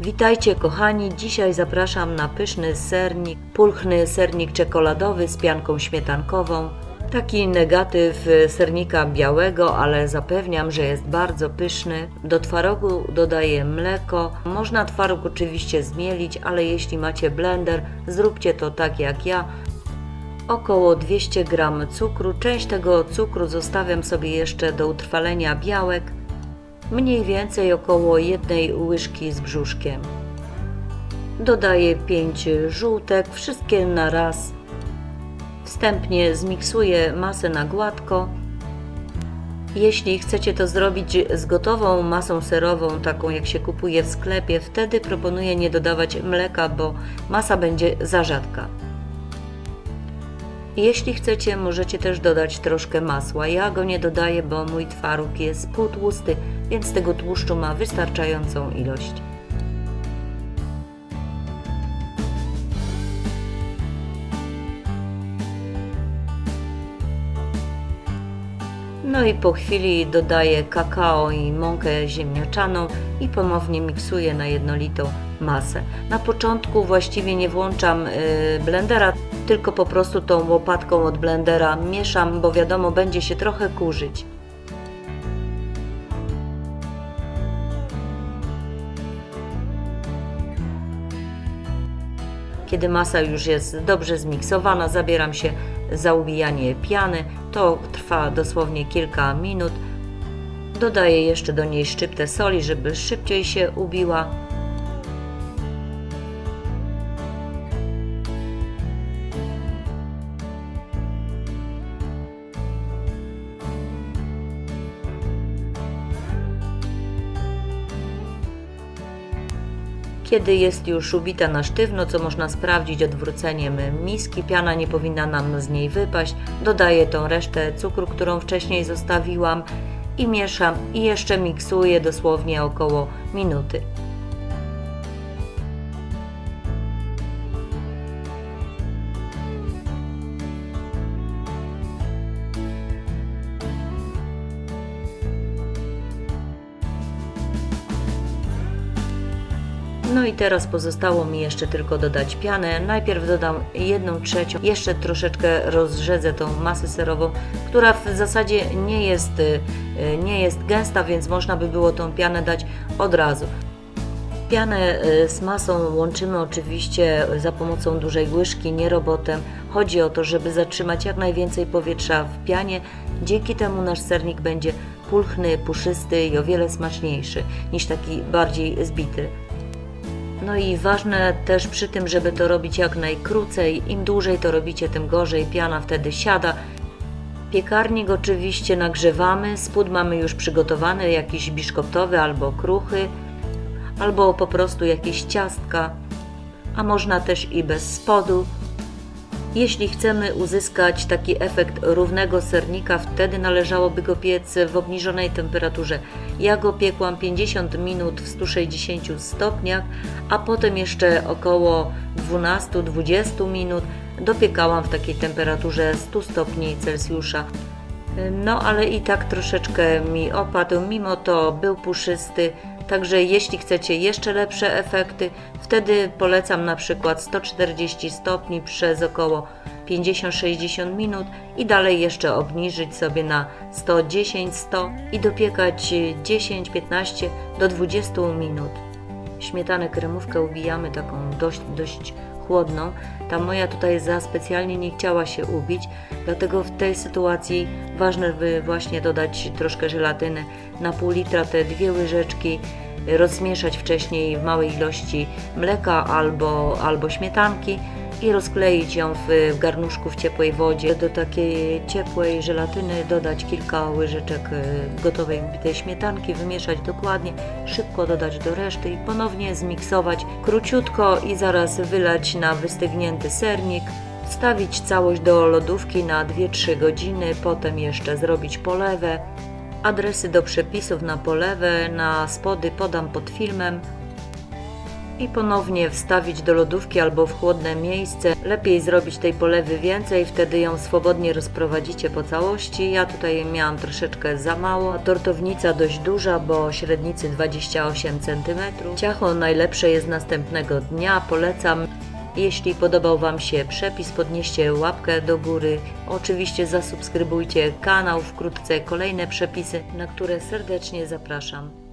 Witajcie kochani, dzisiaj zapraszam na pyszny sernik, pulchny sernik czekoladowy z pianką śmietankową. Taki negatyw sernika białego, ale zapewniam, że jest bardzo pyszny. Do twarogu dodaję mleko. Można twaróg oczywiście zmielić, ale jeśli macie blender, zróbcie to tak jak ja. Około 200 g cukru. Część tego cukru zostawiam sobie jeszcze do utrwalenia białek. Mniej więcej około jednej łyżki z brzuszkiem. Dodaję 5 żółtek, wszystkie na raz. Wstępnie zmiksuję masę na gładko. Jeśli chcecie to zrobić z gotową masą serową, taką jak się kupuje w sklepie, wtedy proponuję nie dodawać mleka, bo masa będzie za rzadka. Jeśli chcecie, możecie też dodać troszkę masła. Ja go nie dodaję, bo mój twaróg jest półtłusty, więc tego tłuszczu ma wystarczającą ilość. No i po chwili dodaję kakao i mąkę ziemniaczaną i ponownie miksuję na jednolitą masę. Na początku właściwie nie włączam y, blendera, tylko po prostu tą łopatką od blendera mieszam, bo wiadomo będzie się trochę kurzyć. Kiedy masa już jest dobrze zmiksowana, zabieram się za ubijanie piany. To trwa dosłownie kilka minut. Dodaję jeszcze do niej szczyptę soli, żeby szybciej się ubiła. Kiedy jest już ubita na sztywno, co można sprawdzić odwróceniem miski, piana nie powinna nam z niej wypaść. Dodaję tą resztę cukru, którą wcześniej zostawiłam i mieszam i jeszcze miksuję dosłownie około minuty. No i teraz pozostało mi jeszcze tylko dodać pianę. Najpierw dodam jedną trzecią, jeszcze troszeczkę rozrzedzę tą masę serową, która w zasadzie nie jest, y, nie jest gęsta, więc można by było tą pianę dać od razu. Pianę y, z masą łączymy oczywiście za pomocą dużej łyżki, nie robotem. Chodzi o to, żeby zatrzymać jak najwięcej powietrza w pianie. Dzięki temu nasz sernik będzie pulchny, puszysty i o wiele smaczniejszy niż taki bardziej zbity. No i ważne też przy tym, żeby to robić jak najkrócej. Im dłużej to robicie, tym gorzej. Piana wtedy siada. Piekarnik oczywiście nagrzewamy. Spód mamy już przygotowany, jakiś biszkoptowy albo kruchy, albo po prostu jakieś ciastka, a można też i bez spodu. Jeśli chcemy uzyskać taki efekt równego sernika, wtedy należałoby go piec w obniżonej temperaturze. Ja go piekłam 50 minut w 160 stopniach, a potem jeszcze około 12-20 minut dopiekałam w takiej temperaturze 100 stopni Celsjusza. No ale i tak troszeczkę mi opadł, mimo to był puszysty, także jeśli chcecie jeszcze lepsze efekty, wtedy polecam na przykład 140 stopni przez około 50-60 minut i dalej jeszcze obniżyć sobie na 110-100 i dopiekać 10-15 do 20 minut. Śmietanę kremówkę ubijamy taką dość, dość chłodną. Ta moja tutaj za specjalnie nie chciała się ubić, dlatego w tej sytuacji ważne by właśnie dodać troszkę żelatyny na pół litra, te dwie łyżeczki, rozmieszać wcześniej w małej ilości mleka albo, albo śmietanki i rozkleić ją w, w garnuszku w ciepłej wodzie. Do takiej ciepłej żelatyny dodać kilka łyżeczek e, gotowej bitej śmietanki, wymieszać dokładnie, szybko dodać do reszty i ponownie zmiksować króciutko i zaraz wylać na wystygnięty sernik. Wstawić całość do lodówki na 2-3 godziny, potem jeszcze zrobić polewę. Adresy do przepisów na polewę, na spody podam pod filmem. i ponownie wstawić do lodówki albo w chłodne miejsce. Lepiej zrobić tej polewy więcej, wtedy ją swobodnie rozprowadzicie po całości. Ja tutaj miałam troszeczkę za mało. Tortownica dość duża, bo średnicy 28 cm. Ciacho najlepsze jest następnego dnia, polecam. Jeśli podobał Wam się przepis, podnieście łapkę do góry. Oczywiście zasubskrybujcie kanał, wkrótce kolejne przepisy, na które serdecznie zapraszam.